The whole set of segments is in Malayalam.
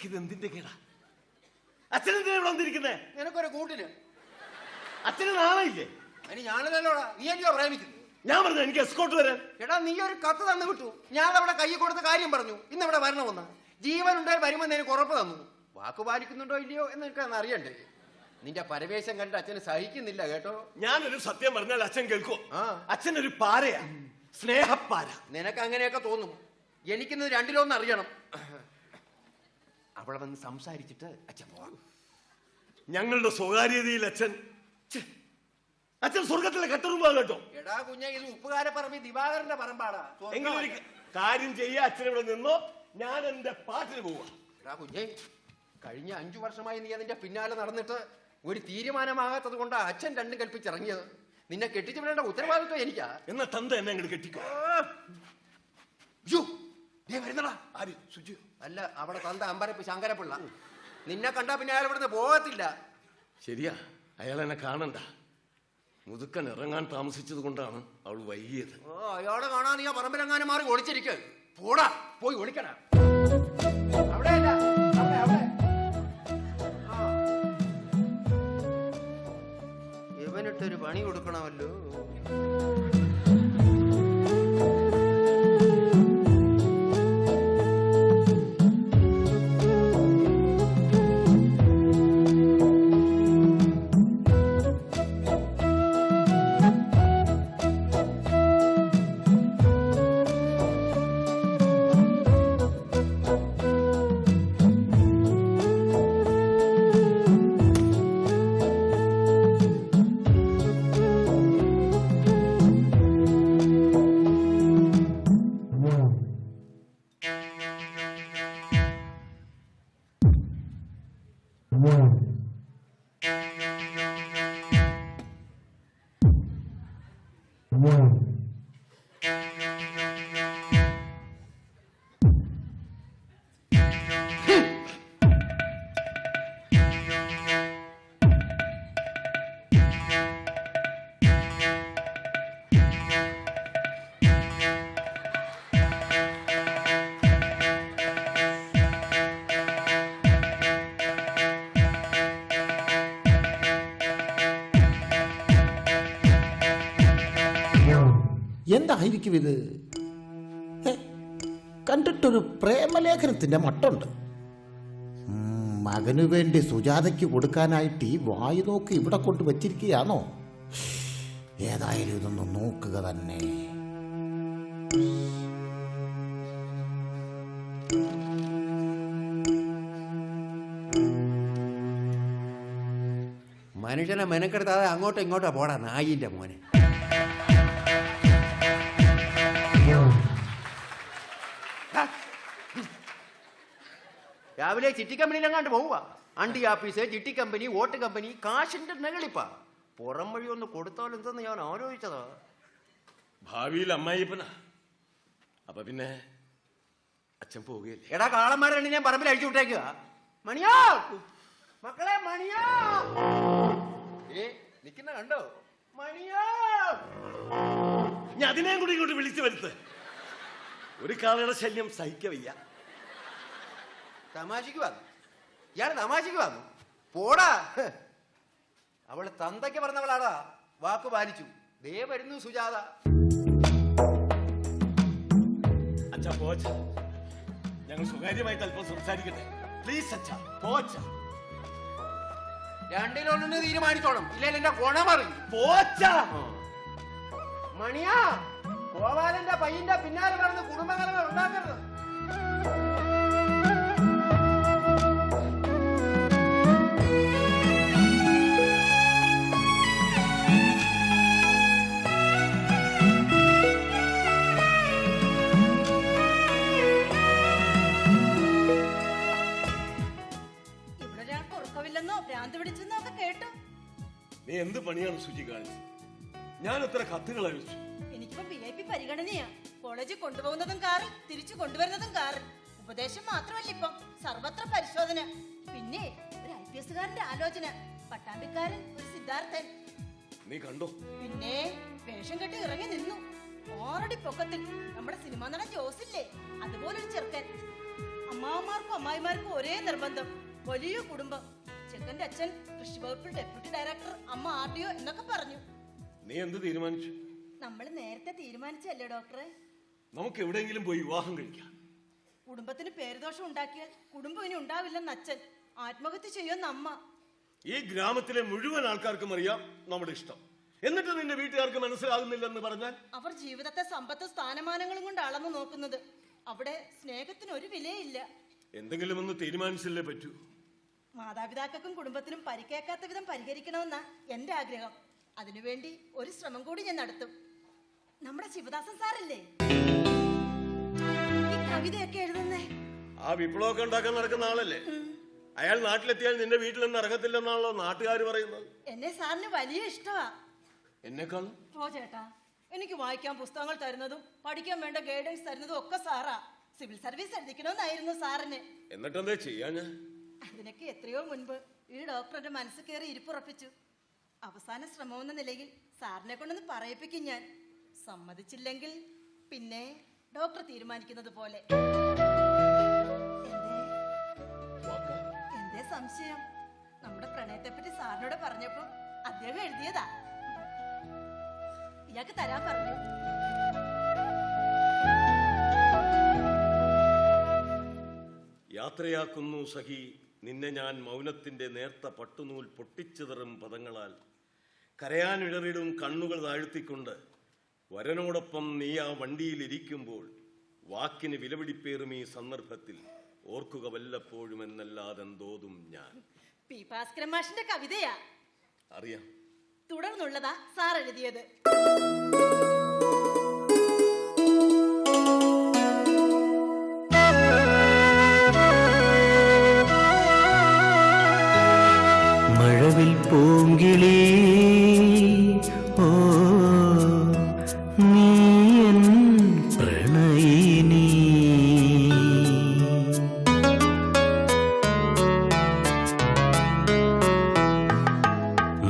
തന്തയ്ക്ക് ഇത് എന്തിന്റെ കേടാ? അച്ഛൻ എന്തിനാ ഇവിടെ വന്നിരിക്കുന്നേ? നിനക്കൊരു കൂട്ടിന്. അച്ഛന് നാളെ അതിന് നീ പ്രേമിക്കുന്നു ഞാൻ പറഞ്ഞു എനിക്ക് എസ്കോട്ട് വരാൻ? എടാ നീ ഒരു കത്ത് തന്നു വിട്ടു. ഞാൻ അവിടെ കൈ കൊടുത്ത കാര്യം പറഞ്ഞു. ഇന്ന് ഇവിടെ വരണമെന്ന് ജീവൻ ഉണ്ടായി വരുമെന്ന് എനിക്ക് ഉറപ്പ് തന്നു. വാക്ക് പാലിക്കുന്നുണ്ടോ ഇല്ലയോ എന്ന് എനിക്കന്ന് അറിയണ്ടേ. നിന്റെ പരവേശം കണ്ടിട്ട് അച്ഛന് സഹിക്കുന്നില്ല കേട്ടോ? ഞാനൊരു സത്യം പറഞ്ഞാൽ അച്ഛൻ കേൾക്കോ അച്ഛനൊരു അച്ഛൻ ഒരു പാരയാ. സ്നേഹപ്പാര. നിനക്ക് അങ്ങനെയൊക്കെ തോന്നും. എനിക്കിന്ന് രണ്ടിലൊന്ന് അറിയണം. അവിടെ വന്ന് സംസാരിച്ചിട്ട് അച്ഛൻ പോവാം. ഞങ്ങളുടെ സ്വകാര്യതയിൽ അച്ഛൻ അച്ഛൻ സ്വർഗത്തിലെ കട്ടറും കേട്ടോ. എടാ കുഞ്ഞ ഇത് ഉപ്പുകാര പറമ്പ് ദിവാകരന്റെ പറമ്പാടാ. എങ്കിലും കാര്യം ചെയ്യാ അച്ഛൻ ഇവിടെ നിന്നോ ഞാൻ എന്റെ പാട്ടിന് പോവാ. എടാ കുഞ്ഞേ കഴിഞ്ഞ അഞ്ചു വർഷമായി നീ അതിന്റെ പിന്നാലെ നടന്നിട്ട് ഒരു തീരുമാനമാകാത്തത് കൊണ്ടാ അച്ഛൻ രണ്ടും കൽപ്പിച്ചിറങ്ങിയത്. നിന്നെ കെട്ടിച്ചു വിടേണ്ട ഉത്തരവാദിത്വം എനിക്കാ. എന്നാ തന്ത എന്നെ അങ്ങോട്ട് കെട്ടിക്കോ. ദേ വരുന്നടാ. ആര്? സുജു? അല്ല അവിടെ തന്ത അമ്പരപ്പ് ശങ്കരപ്പിള്ള. നിന്നെ കണ്ടാ പിന്നെ അയാൾ ഇവിടുന്ന് പോകത്തില്ല. ശരിയാ. അയാൾ എന്നെ കാണണ്ട. മുതുക്കൻ ഇറങ്ങാൻ താമസിച്ചത് കൊണ്ടാണ് അവൾ വൈകിയത്. ഓ അയാളെ കാണാൻ നീ ആ പറമ്പിലെങ്ങാനും മാറി ഒളിച്ചിരിക്കുക പോടാ. പോയി അവിടെയല്ല. അവിടെ. ഇവനിട്ടൊരു പണി കൊടുക്കണമല്ലോ. എന്തായിരിക്കും ഇത്? കണ്ടിട്ടൊരു പ്രേമലേഖനത്തിന്റെ മട്ടുണ്ട്. മകനു വേണ്ടി സുജാതയ്ക്ക് കൊടുക്കാനായിട്ട് ഈ വായു നോക്കി ഇവിടെ കൊണ്ട് വച്ചിരിക്കുകയാണോ? ഏതായാലും ഇതൊന്ന് നോക്കുക തന്നെ. മനുഷ്യനെ മെനക്കെടുത്താതെ അങ്ങോട്ടും ഇങ്ങോട്ടോ പോടാ നായിന്റെ മോനെ. രാവിലെ ചിട്ടി കമ്പനിയിലെങ്ങാണ്ട് പോവുക. അണ്ടി ആഫീസ് ചിട്ടി കമ്പനി വോട്ട് കമ്പനി കാശിന്റെ നെകളിപ്പാ പുറം വഴി ഒന്ന് കൊടുത്താൽ എന്തെന്ന് ഞാൻ ആലോചിച്ചതാ. ഭാവിയിൽ അമ്മായിപ്പനാ അപ്പൊ പിന്നെ അച്ഛൻ പോവുകയില്ല? എടാ കാളന്മാരെ രണ്ട് ഞാൻ പറമ്പിൽ അഴിച്ചു വിട്ടേക്കുക മണിയോ? മക്കളെ മണിയോ? ഏ നിക്കുന്ന കണ്ടോ? മണിയോ? ഞാൻ അതിനെയും കൂടി ഇങ്ങോട്ട് വിളിച്ചു വരുത്ത്. ഒരു കാളയുടെ ശല്യം സഹിക്കവയ്യ. തമാശക്ക് വന്നു. ഇയാൾ തമാശക്ക് വന്നു. പോടാ. അവൾ തന്തയ്ക്ക് പറഞ്ഞവളാടാ. വാക്ക് പാലിച്ചു. ദേ വരുന്നു സുജാത. അച്ഛാ പോച്ച. ഞങ്ങൾ സ്വകാര്യമായിട്ട് അല്പം സംസാരിക്കട്ടെ. പ്ലീസ് അച്ഛാ പോച്ച. രണ്ടിലൊന്നു തീരുമാനിച്ചോണം. ഇല്ലെങ്കിൽ എന്റെ ഗുണമറിയും പോച്ച. മണിയാ ഗോപാലന്റെ പയ്യന്റെ പിന്നാലെ നടന്ന് കുടുംബകലങ്ങൾ ഉണ്ടാക്കരുത്. ഭ്രാന്ത് പിടിച്ചെന്നോ ഒക്കെ കേട്ടു. നീ എന്ത് പണിയാണ് സുചി കാണിച്ചത്? ഞാൻ എത്ര കത്തുകൾ അയച്ചു എനിക്കിപ്പോ വി ഐ പി പരിഗണനയാ. കോളേജിൽ കൊണ്ടുപോകുന്നതും കാറിൽ തിരിച്ചു കൊണ്ടുവരുന്നതും കാറിൽ ഉപദേശം മാത്രമല്ല ഇപ്പം സർവത്ര പരിശോധന. പിന്നെ ഒരു ഐ പി എസുകാരന്റെ ആലോചന. പട്ടാമ്പിക്കാരൻ ഒരു സിദ്ധാർത്ഥൻ. നീ കണ്ടോ? പിന്നെ വേഷം കെട്ടി ഇറങ്ങി നിന്നു. ഓറടി പൊക്കത്തിൽ. നമ്മുടെ സിനിമാ നടൻ ജോസില്ലേ? അതുപോലൊരു ചെറുക്കൻ. അമ്മാവന്മാർക്കും അമ്മായിമാർക്കും ഒരേ നിർബന്ധം. വലിയ കുടുംബം. ചെക്കന്റെ അച്ഛൻ കൃഷി വകുപ്പിൽ ഡെപ്യൂട്ടി ഡയറക്ടർ അമ്മ ആർ ഡി ഒ എന്നൊക്കെ പറഞ്ഞു. നീ എന്ത് തീരുമാനിച്ചു? നമ്മൾ നേരത്തെ തീരുമാനിച്ചല്ലേ ഡോക്ടറെ നമുക്ക് എവിടെയെങ്കിലും പോയി വിവാഹം കഴിക്കാം. കുടുംബത്തിന് പേരുദോഷം ഉണ്ടാക്കിയാൽ കുടുംബം ഇനി ഉണ്ടാവില്ലെന്ന് അച്ഛൻ. ആത്മഹത്യ ചെയ്യുമെന്ന് അമ്മ. ഈ ഗ്രാമത്തിലെ മുഴുവൻ ആൾക്കാർക്കും അറിയാം നമ്മുടെ ഇഷ്ടം. എന്നിട്ട് നിന്റെ വീട്ടുകാർക്ക് മനസ്സിലാകുന്നില്ലെന്ന് പറഞ്ഞാൽ? അവർ ജീവിതത്തെ സമ്പത്ത് സ്ഥാനമാനങ്ങളും കൊണ്ട് അളന്നു നോക്കുന്നത്. അവിടെ സ്നേഹത്തിന് ഒരു വിലയില്ല. എന്തെങ്കിലും ഒന്ന് തീരുമാനിച്ചില്ലേ പറ്റൂ? മാതാപിതാക്കൾക്കും കുടുംബത്തിനും പരിക്കേക്കാത്ത വിധം പരിഹരിക്കണമെന്നാ എന്റെ ആഗ്രഹം. അതിനുവേണ്ടി ഒരു ശ്രമം കൂടി ഞാൻ നടത്തും. നമ്മുടെ ശിവദാസൻ സാറല്ലേ? ഈ കവിതയൊക്കെ എഴുതുന്നേ? ആ വിപ്ലവമൊക്കെ ഉണ്ടാക്കാൻ നടക്കുന്ന ആളല്ലേ? അയാൾ നാട്ടിലെത്തിയാൽ നിന്റെ വീട്ടിൽ നിന്ന് ഇറങ്ങത്തില്ലെന്നാണല്ലോ നാട്ടുകാർ പറയുന്നത്. എന്നെ സാറിന് വലിയ ഇഷ്ടമാ എന്നെക്കാളും ഓ ചേട്ടാ എനിക്ക് വായിക്കാൻ പുസ്തകങ്ങൾ തരുന്നതും പഠിക്കാൻ വേണ്ട ഗൈഡൻസ് തരുന്നതും ഒക്കെ സാറാ. സിവിൽ സർവീസ് എഴുതിക്കണമെന്നായിരുന്നു സാറിന്. എന്നിട്ടെന്താ ചെയ്യാ ഞാൻ? അതിനൊക്കെ എത്രയോ മുൻപ് ഈ ഡോക്ടറുടെ മനസ്സ് കയറി ഇരിപ്പുറപ്പിച്ചു. അവസാന ശ്രമമെന്ന നിലയിൽ സാറിനെ കൊണ്ടൊന്ന് പറയിപ്പിക്കും ഞാൻ. സമ്മതിച്ചില്ലെങ്കിൽ പിന്നെ ഡോക്ടർ തീരുമാനിക്കുന്നത് പോലെ. എന്തേ? സംശയം? നമ്മുടെ പ്രണയത്തെ പറ്റി സാറിനോട് പറഞ്ഞപ്പോ അദ്ദേഹം എഴുതിയതാ. ഇയാൾക്ക് തരാൻ പറഞ്ഞു. യാത്രയാക്കുന്നു സഖി നിന്നെ ഞാൻ മൗനത്തിന്റെ നേർത്ത പട്ടുനൂൽ പൊട്ടിച്ചിതറും പദങ്ങളാൽ കരയാനിടറിടും കണ്ണുകൾ താഴ്ത്തിക്കൊണ്ട് വരനോടൊപ്പം നീ ആ വണ്ടിയിലിരിക്കുമ്പോൾ വാക്കിന് വിലപിടിപ്പേറും ഈ സന്ദർഭത്തിൽ ഓർക്കുക വല്ലപ്പോഴും എന്നല്ലാതെന്തോതും ഞാൻ. പി ഭാസ്കരൻ മാഷിന്റെ കവിതയാ. അറിയാം. തുടർന്നുള്ളതാ സാർ എഴുതിയത്. പൂങ്കിളി ഓ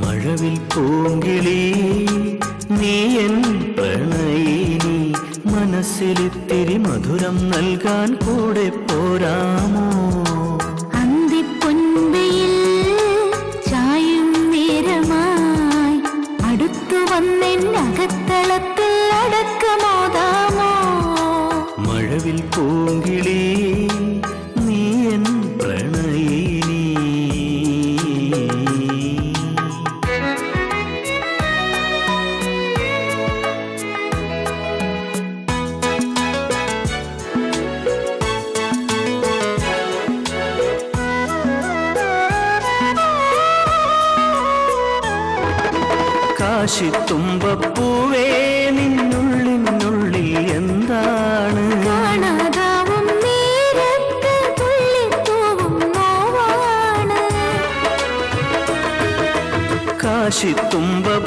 മഴവിൽ പൂങ്കിളി നീയൻ പ്രണയിനി. മനസ്സിലിത്തിരി മധുരം നൽകാൻ കൂടെ പോരാമോ? കാശിത്തുമ്പപ്പൂവേ നിന്നുള്ളിനുള്ളിൽ എന്താണ്? കാശിത്തുമ്പ